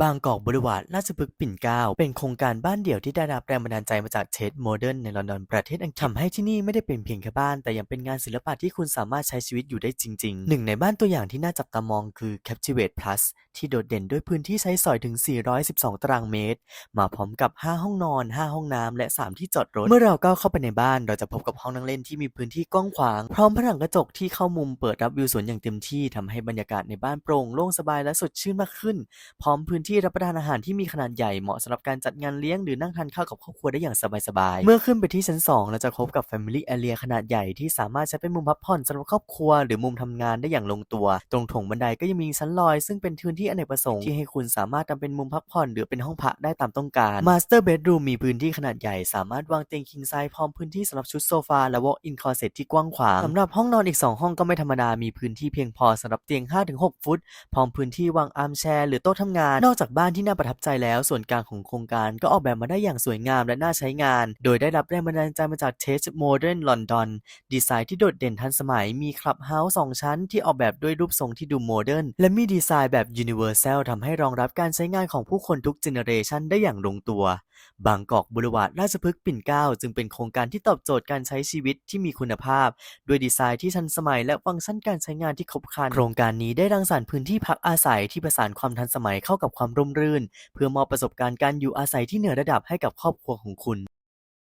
บางกอกบริวารราชพฤกษ์ปิ่นเกล้าเป็นโครงการบ้านเดี่ยวที่ได้รับแรงบันดาลใจมาจากเชสโมเดิร์นในลอนดอนประเทศอังกฤษทำให้ที่นี่ไม่ได้เป็นเพียงแค่บ้าน แต่ยังเป็นงานศิลปะที่คุณสามารถใช้ชีวิตอยู่ได้จริง ๆ หนึ่งในบ้านตัวอย่างที่น่าจับตามองคือ Captivate Plus ที่โดดเด่นด้วยพื้นที่ใช้สอยถึง 412 ตารางเมตร มาพร้อมกับ 5 ห้องนอน 5 ห้องน้ำ และ 3 ที่จอดรถ เมื่อเราก้าวเข้าไปในบ้าน เราจะพบกับห้องนั่งเล่นที่มีพื้นที่กว้างขวาง พร้อมผนังกระจกที่เข้ามุมเปิดรับวิวสวนอย่างเต็มที่ทำให้บรรยากาศในบ้านโปร่งโล่งสบายและสดชื่นมากขึ้น พร้อมพื้นที่รับประทานอาหารที่มีขนาดใหญ่เหมาะสำหรับการจัดงานเลี้ยงหรือนั่งทานข้าวกับครอบครัวได้อย่างสบายๆ เมื่อขึ้นไปที่ชั้น 2 เราจะพบกับ Family Area ขนาดใหญ่ที่สามารถใช้เป็นมุมพักผ่อนสำหรับครอบครัว หรือมุมทำงานได้อย่างลงตัว ตรงถงบันไดก็ยังมีชั้นลอยซึ่งเป็นพื้นที่อเนกประสงค์ที่ให้คุณสามารถทำเป็นมุมพักผ่อน หรือเป็นห้องพักได้ตามต้องการ Master Bedroom มีพื้นที่ขนาดใหญ่ สามารถวางเตียง king size พร้อมพื้นที่สำหรับชุดโซฟาและ walk-in closet ที่กว้างขวางสำหรับห้องนอนอีก 2 ห้องก็ไม่ธรรมดามีพื้นที่เพียงพอสำหรับเตียง 5-6 ฟุต พร้อมพื้นที่วางอาร์มแชร์หรือโต๊ะทำงาน นอกจากบ้านที่น่าประทับใจแล้ว ส่วนกลางของโครงการก็ออกแบบมาได้อย่างสวยงามและน่าใช้งาน โดยได้รับแรงบันดาลใจมาจาก Taste Modern London ดีไซน์ที่โดดเด่นทันสมัยมีคลับเฮาส์สองชั้นที่ออกแบบด้วยรูปทรงที่ดูโมเดิร์นและมีดีไซน์แบบ Universal ทำให้รองรับการใช้งานของผู้คนทุกเจเนอเรชันได้อย่างลงตัว บางกอกบริวารราชพฤกษ์ปิ่นเกล้าจึงเป็นโครงการที่ตอบโจทย์การใช้ชีวิตที่มีคุณภาพ ด้วยดีไซน์ที่ทันสมัยและฟังก์ชันการใช้งานที่ครบครัน โครงการนี้ได้รังสรรค์พื้นที่พักอาศัยที่ผสานความทันสมัยเข้ากับความร่มรื่น เพื่อมอบประสบการณ์การอยู่อาศัยที่เหนือระดับให้กับครอบครัวของคุณ